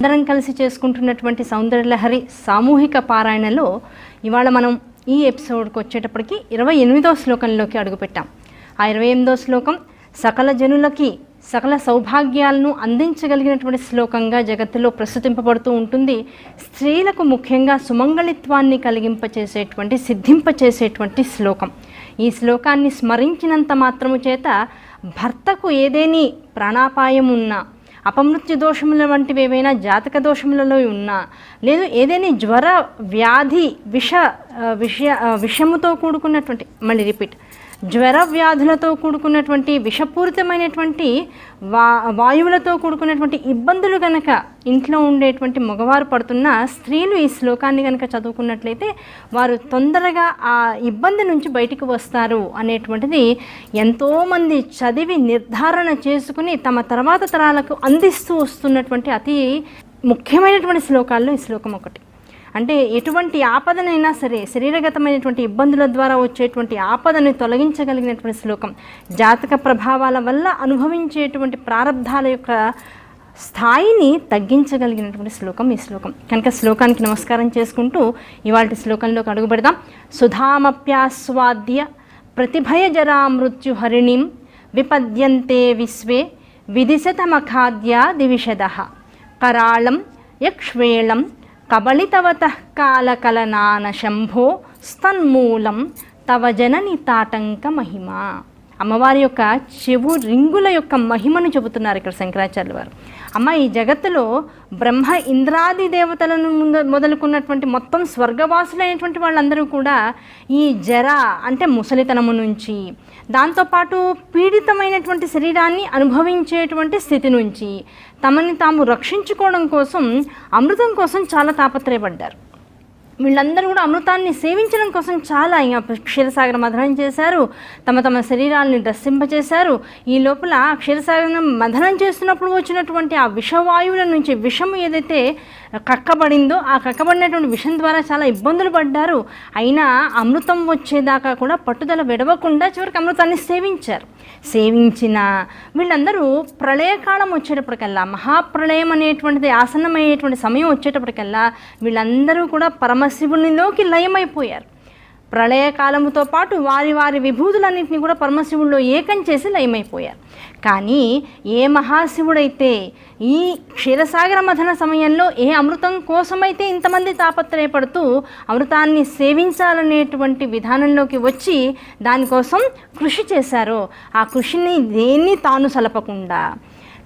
అందరం కలిసి చేసుకుంటున్నటువంటి సౌందర్యలహరి సామూహిక పారాయణలో ఇవాళ మనం ఈ ఎపిసోడ్కి వచ్చేటప్పటికి ఇరవై ఎనిమిదో శ్లోకంలోకి అడుగుపెట్టాం. ఆ ఇరవై ఎనిమిదో శ్లోకం సకల జనులకి సకల సౌభాగ్యాలను అందించగలిగినటువంటి శ్లోకంగా జగత్తులో ప్రస్తుతింపబడుతూ ఉంటుంది. స్త్రీలకు ముఖ్యంగా సుమంగళిత్వాన్ని కలిగింపచేసేటువంటి సిద్ధింపచేసేటువంటి శ్లోకం. ఈ శ్లోకాన్ని స్మరించినంత మాత్రము చేత భర్తకు ఏదేని ప్రాణాపాయం ఉన్నా అపమృత్యు దోషముల వంటివి ఏవైనా జాతక దోషములలో ఉన్నా లేదు ఏదైనా జ్వర వ్యాధి విష విషయ విషముతో కూడుకున్నటువంటి మళ్ళీ రిపీట్. జ్వర వ్యాధులతో కూడుకున్నటువంటి విషపూరితమైనటువంటి వా వాయువులతో కూడుకున్నటువంటి ఇబ్బందులు కనుక ఇంట్లో ఉండేటువంటి మగవారు పడుతున్న స్త్రీలు ఈ శ్లోకాన్ని కనుక చదువుకున్నట్లయితే వారు తొందరగా ఆ ఇబ్బంది నుంచి బయటికి వస్తారు అనేటువంటిది ఎంతోమంది చదివి నిర్ధారణ చేసుకుని తమ తర్వాత తరాలకు అందిస్తూ వస్తున్నటువంటి అతి ముఖ్యమైనటువంటి శ్లోకాల్లో ఈ శ్లోకం ఒకటి. అంటే ఎటువంటి ఆపదనైనా సరే శరీరగతమైనటువంటి ఇబ్బందుల ద్వారా వచ్చేటువంటి ఆపదను తొలగించగలిగినటువంటి శ్లోకం. జాతక ప్రభావాల వల్ల అనుభవించేటువంటి ప్రారంధాల యొక్క స్థాయిని తగ్గించగలిగినటువంటి శ్లోకం ఈ శ్లోకం. కనుక శ్లోకానికి నమస్కారం చేసుకుంటూ ఇవాళ శ్లోకంలోకి అడుగుపెడదాం. సుధామప్యాస్వాద్య ప్రతిభయజరా మృత్యుహరిణిం విపద్యంతే విశ్వే విధిశతమఖాద్యా దివిషద. కరాళం యక్ష్వేళం కబళితవత కాలకలనాన శంభో స్తన్మూలం తవ జనని తాటంక మహిమ. అమ్మవారి యొక్క చెవు రింగుల యొక్క మహిమను చెబుతున్నారు ఇక్కడ శంకరాచార్యులు వారు. అమ్మ ఈ జగత్తులో బ్రహ్మ ఇంద్రాది దేవతలను ముంద మొదలుకున్నటువంటి మొత్తం స్వర్గవాసులైనటువంటి వాళ్ళందరూ కూడా ఈ జర అంటే ముసలితనము నుంచి దాంతోపాటు పీడితమైనటువంటి శరీరాన్ని అనుభవించేటువంటి స్థితి నుంచి తమని తాము రక్షించుకోవడం కోసం అమృతం కోసం చాలా తాపత్రయపడ్డారు. వీళ్ళందరూ కూడా అమృతాన్ని సేవించడం కోసం చాలా ఇంకా క్షీరసాగర మథనం చేశారు. తమ తమ శరీరాల్ని దర్శింపచేశారు ఈ లోపల క్షీరసాగరం మథనం చేస్తున్నప్పుడు వచ్చినటువంటి ఆ విషవాయువుల నుంచి విషము ఏదైతే కక్కబడిందో ఆ కక్కబడినటువంటి విషం ద్వారా చాలా ఇబ్బందులు పడ్డారు. అయినా అమృతం వచ్చేదాకా కూడా పట్టుదల విడవకుండా చివరికి అమృతాన్ని సేవించారు. సేవించిన వీళ్ళందరూ ప్రళయకాలం వచ్చేటప్పటికల్లా మహాప్రళయం అనేటువంటిది ఆసన్నమయ్యేటువంటి సమయం వచ్చేటప్పటికల్లా వీళ్ళందరూ కూడా పరమశివునిలోకి లయమైపోయారు. ప్రళయకాలముతో పాటు వారి వారి విభూతులన్నింటినీ కూడా పరమశివుల్లో ఏకం చేసి లయమైపోయారు కానీ ఏ మహాశివుడైతే ఈ క్షీరసాగర మథన సమయంలో ఏ అమృతం కోసమైతే ఇంతమంది తాపత్రయపడుతూ అమృతాన్ని సేవించాలనేటువంటి విధానంలోకి వచ్చి దానికోసం కృషి చేశారో ఆ కృషిని దేన్ని తాను సలపకుండా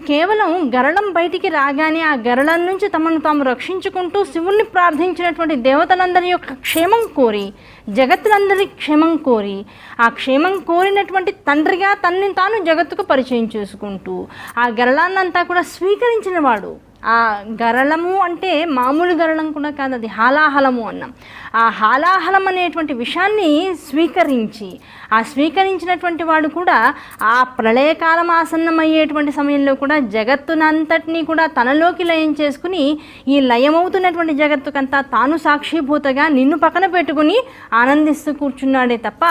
కేవలం గరళం బయటికి రాగానే ఆ గరళం నుంచి తమను తాము రక్షించుకుంటూ శివుణ్ణి ప్రార్థించినటువంటి దేవతలందరి యొక్క క్షేమం కోరి జగత్తులందరి క్షేమం కోరి ఆ క్షేమం కోరినటువంటి తండ్రిగా తన్ని తాను జగత్తుకు పరిచయం చేసుకుంటూ ఆ గరళాన్నంతా కూడా స్వీకరించిన వాడు. ఆ గరళము అంటే మామూలు గరళం కూడా కాదు అది హాలాహలము అన్నాం. ఆ హాలాహలం అనేటువంటి విషయాన్ని స్వీకరించి ఆ స్వీకరించినటువంటి వాడు కూడా ఆ ప్రళయకాలం ఆసన్నమయ్యేటువంటి సమయంలో కూడా జగత్తునంతటినీ కూడా తనలోకి లయం చేసుకుని ఈ లయమవుతున్నటువంటి జగత్తుకంతా తాను సాక్షిభూతగా నిన్ను పక్కన పెట్టుకుని ఆనందిస్తూ కూర్చున్నాడే తప్ప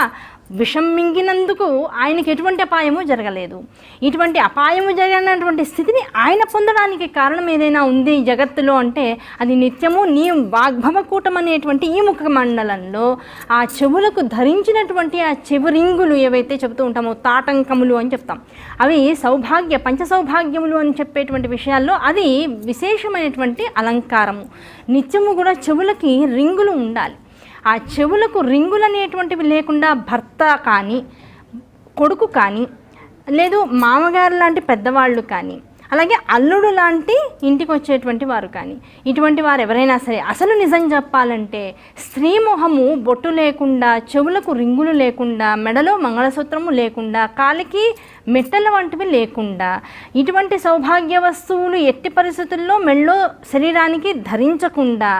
విషం మింగినందుకు ఆయనకి ఎటువంటి అపాయము జరగలేదు. ఇటువంటి అపాయము జరిగినటువంటి స్థితిని ఆయన పొందడానికి కారణం ఏదైనా ఉంది జగత్తులో అంటే అది నిత్యము నీ వాగ్భవకూటం అనేటువంటి ఈ ముఖ మండలంలో ఆ చెవులకు ధరించినటువంటి ఆ చెవు రింగులు ఏవైతే చెబుతూ ఉంటామో తాటంకములు అని చెప్తాం. అవి సౌభాగ్య పంచ సౌభాగ్యములు అని చెప్పేటువంటి విషయాల్లో అది విశేషమైనటువంటి అలంకారము. నిత్యము కూడా చెవులకి రింగులు ఉండాలి. ఆ చెవులకు రింగులు అనేటువంటివి లేకుండా భర్త కానీ కొడుకు కానీ లేదు మామగారు లాంటి పెద్దవాళ్ళు కానీ అలాగే అల్లుడు లాంటి ఇంటికి వచ్చేటువంటి వారు కానీ ఇటువంటి వారు ఎవరైనా సరే అసలు నిజం చెప్పాలంటే స్త్రీ మొహము బొట్టు లేకుండా చెవులకు రింగులు లేకుండా మెడలో మంగళసూత్రము లేకుండా కాలికి మెట్టల వంటివి లేకుండా ఇటువంటి సౌభాగ్య వస్తువులు ఎట్టి పరిస్థితుల్లో మెళ్ళో శరీరానికి ధరించకుండా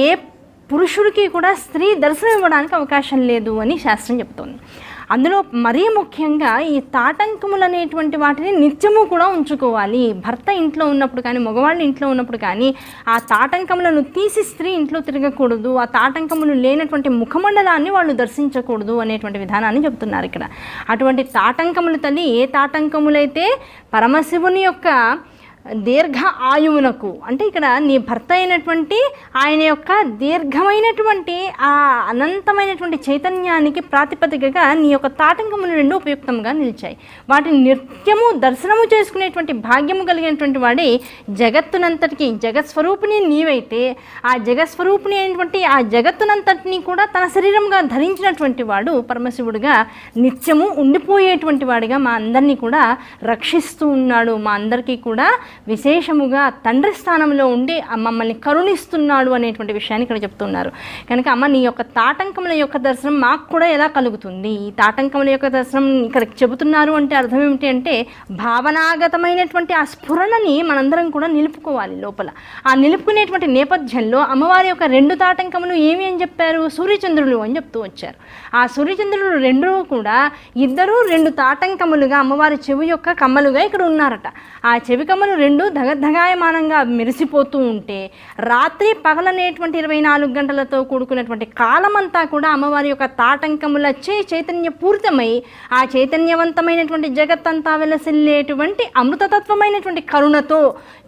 ఏ పురుషుడికి కూడా స్త్రీ దర్శనం ఇవ్వడానికి అవకాశం లేదు అని శాస్త్రం చెబుతోంది. అందులో మరీ ముఖ్యంగా ఈ తాటంకములు అనేటువంటి వాటిని నిత్యము కూడా ఉంచుకోవాలి. భర్త ఇంట్లో ఉన్నప్పుడు కానీ మగవాళ్ళు ఇంట్లో ఉన్నప్పుడు కానీ ఆ తాటంకములను తీసి స్త్రీ ఇంట్లో తిరగకూడదు. ఆ తాటంకములు లేనటువంటి ముఖమండలాన్ని వాళ్ళు దర్శించకూడదు అనేటువంటి విధానాన్ని చెబుతున్నారు ఇక్కడ. అటువంటి తాటంకములు తల్లి ఏ తాటంకములైతే పరమశివుని యొక్క దీర్ఘ ఆయువునకు అంటే ఇక్కడ నీ భర్త అయినటువంటి ఆయన యొక్క దీర్ఘమైనటువంటి ఆ అనంతమైనటువంటి చైతన్యానికి ప్రాతిపదికగా నీ యొక్క తాటంకములు రెండు ఉపయుక్తంగా నిలిచాయి. వాటిని నిత్యము దర్శనము చేసుకునేటువంటి భాగ్యము కలిగినటువంటి వాడి జగత్తునంతటికి జగత్స్వరూపిణి నీవైతే ఆ జగత్స్వరూపిణి అయినటువంటి ఆ జగత్తునంతటిని కూడా తన శరీరంగా ధరించినటువంటి వాడు పరమశివుడిగా నిత్యము ఉండిపోయేటువంటి వాడిగా మా అందరినీ కూడా రక్షిస్తూ ఉన్నాడు. మా అందరికీ కూడా విశేషముగా తండ్రి స్థానంలో ఉండి మమ్మల్ని కరుణిస్తున్నాడు అనేటువంటి విషయాన్ని ఇక్కడ చెప్తున్నారు. కనుక అమ్మ నీ యొక్క తాటంకముల యొక్క దర్శనం మాకు కూడా ఎలా కలుగుతుంది? ఈ తాటంకముల యొక్క దర్శనం ఇక్కడ చెబుతున్నారు అంటే అర్థం ఏమిటి అంటే భావనాగతమైనటువంటి ఆ స్ఫురణని మనందరం కూడా నిలుపుకోవాలి లోపల. ఆ నిలుపుకునేటువంటి నేపథ్యంలో అమ్మవారి యొక్క రెండు తాటంకములు ఏమి అని చెప్పారు? సూర్యచంద్రులు అని చెప్తూ వచ్చారు. ఆ సూర్యచంద్రులు రెండు కూడా ఇద్దరూ రెండు తాటంకములుగా అమ్మవారి చెవి యొక్క కమ్మలుగా ఇక్కడ ఉన్నారట. ఆ చెవి కమ్మలు రెండు ధగధగాయమానంగా మెరిసిపోతూ ఉంటే రాత్రి పగలనేటువంటి ఇరవై నాలుగు గంటలతో కూడుకున్నటువంటి కాలమంతా కూడా అమ్మవారి యొక్క తాటంకములచే చైతన్య పూరితమై ఆ చైతన్యవంతమైనటువంటి జగత్తంతా వెలసిల్లేటువంటి అమృతతత్వమైనటువంటి కరుణతో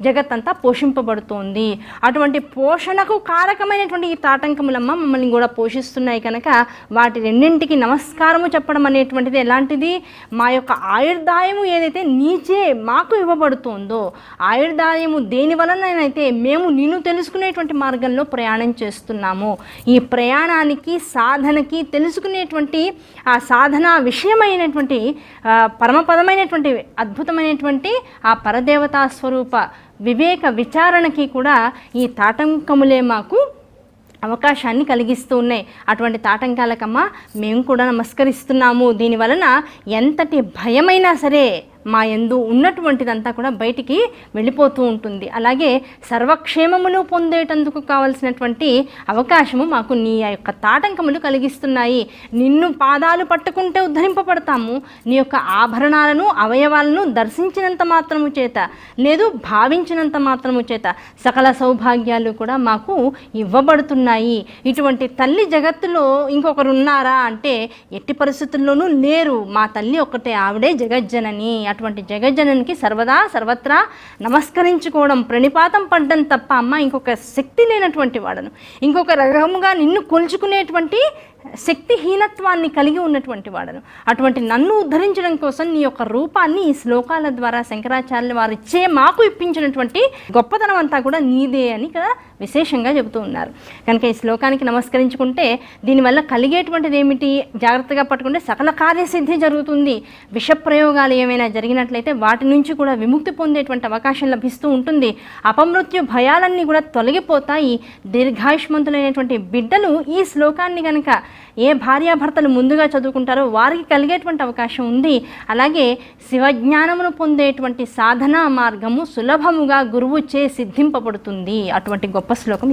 జగత్తంతా పోషింపబడుతోంది. అటువంటి పోషణకు కారకమైనటువంటి ఈ తాటంకములమ్మ మమ్మల్ని కూడా పోషిస్తున్నాయి కనుక వాటి రెండింటికి నమస్కారము చెప్పడం అనేటువంటిది ఎలాంటిది? మా యొక్క ఆయుర్దాయము ఏదైతే నీచే మాకు ఇవ్వబడుతోందో ఆయుర్దాయము దేని వలనైతే మేము నిన్ను తెలుసుకునేటువంటి మార్గంలో ప్రయాణం చేస్తున్నాము. ఈ ప్రయాణానికి సాధనకి తెలుసుకునేటువంటి ఆ సాధన విషయమైనటువంటి పరమపదమైనటువంటి అద్భుతమైనటువంటి ఆ పరదేవతా స్వరూప వివేక విచారణకి కూడా ఈ తాటంకములే మాకు అవకాశాన్ని కలిగిస్తూ ఉన్నాయి. అటువంటి తాటంకాలకమ్మ మేము కూడా నమస్కరిస్తున్నాము. దీని వలన ఎంతటి భయమైనా సరే మా ఎందు ఉన్నటువంటిదంతా కూడా బయటికి వెళ్ళిపోతూ ఉంటుంది. అలాగే సర్వక్షేమములు పొందేటందుకు కావలసినటువంటి అవకాశము మాకు నీ యొక్క తాటంకములు కలిగిస్తున్నాయి. నిన్ను పాదాలు పట్టుకుంటే ఉద్ధరింపబడతాము. నీ యొక్క ఆభరణాలను అవయవాలను దర్శించినంత మాత్రము చేత లేదు భావించినంత మాత్రము చేత సకల సౌభాగ్యాలు కూడా మాకు ఇవ్వబడుతున్నాయి. ఇటువంటి తల్లి జగత్తులో ఇంకొకరు ఉన్నారా అంటే ఎట్టి పరిస్థితుల్లోనూ లేరు. మా తల్లి ఒక్కటే ఆవిడే జగజ్జనని. అటువంటి జగజ్జనునికి సర్వదా సర్వత్రా నమస్కరించుకోవడం ప్రణిపాతం పడ్డం తప్ప అమ్మ ఇంకొక శక్తి లేనటువంటి వాడను. ఇంకొక రకముగా నిన్ను కొలుచుకునేటువంటి శక్తిహీనత్వాన్ని కలిగి ఉన్నటువంటి వాడను. అటువంటి నన్ను ఉద్ధరించడం కోసం నీ యొక్క రూపాన్ని ఈ శ్లోకాల ద్వారా శంకరాచార్యులు వారు ఇచ్చే మాకు ఇప్పించినటువంటి గొప్పతనం అంతా కూడా నీదే అని ఇక్కడ విశేషంగా చెబుతూ ఉన్నారు. కనుక ఈ శ్లోకానికి నమస్కరించుకుంటే దీనివల్ల కలిగేటువంటిది ఏమిటి? జాగ్రత్తగా పట్టుకుంటే సకల కార్యసిద్ధి జరుగుతుంది. విషప్రయోగాలు ఏమైనా జరిగినట్లయితే వాటి నుంచి కూడా విముక్తి పొందేటువంటి అవకాశం లభిస్తూ ఉంటుంది. అపమృత్యు భయాలన్నీ కూడా తొలగిపోతాయి. దీర్ఘాయుష్మంతులైనటువంటి బిడ్డలు ఈ శ్లోకాన్ని కనుక ఏ భార్యాభర్తలు ముందుగా చదువుకుంటారో వారికి కలిగేటువంటి అవకాశం ఉంది. అలాగే శివజ్ఞానమును పొందేటువంటి సాధనా మార్గము సులభముగా గురువు చే సిద్ధింపబడుతుంది. అటువంటి గొప్ప శ్లోకం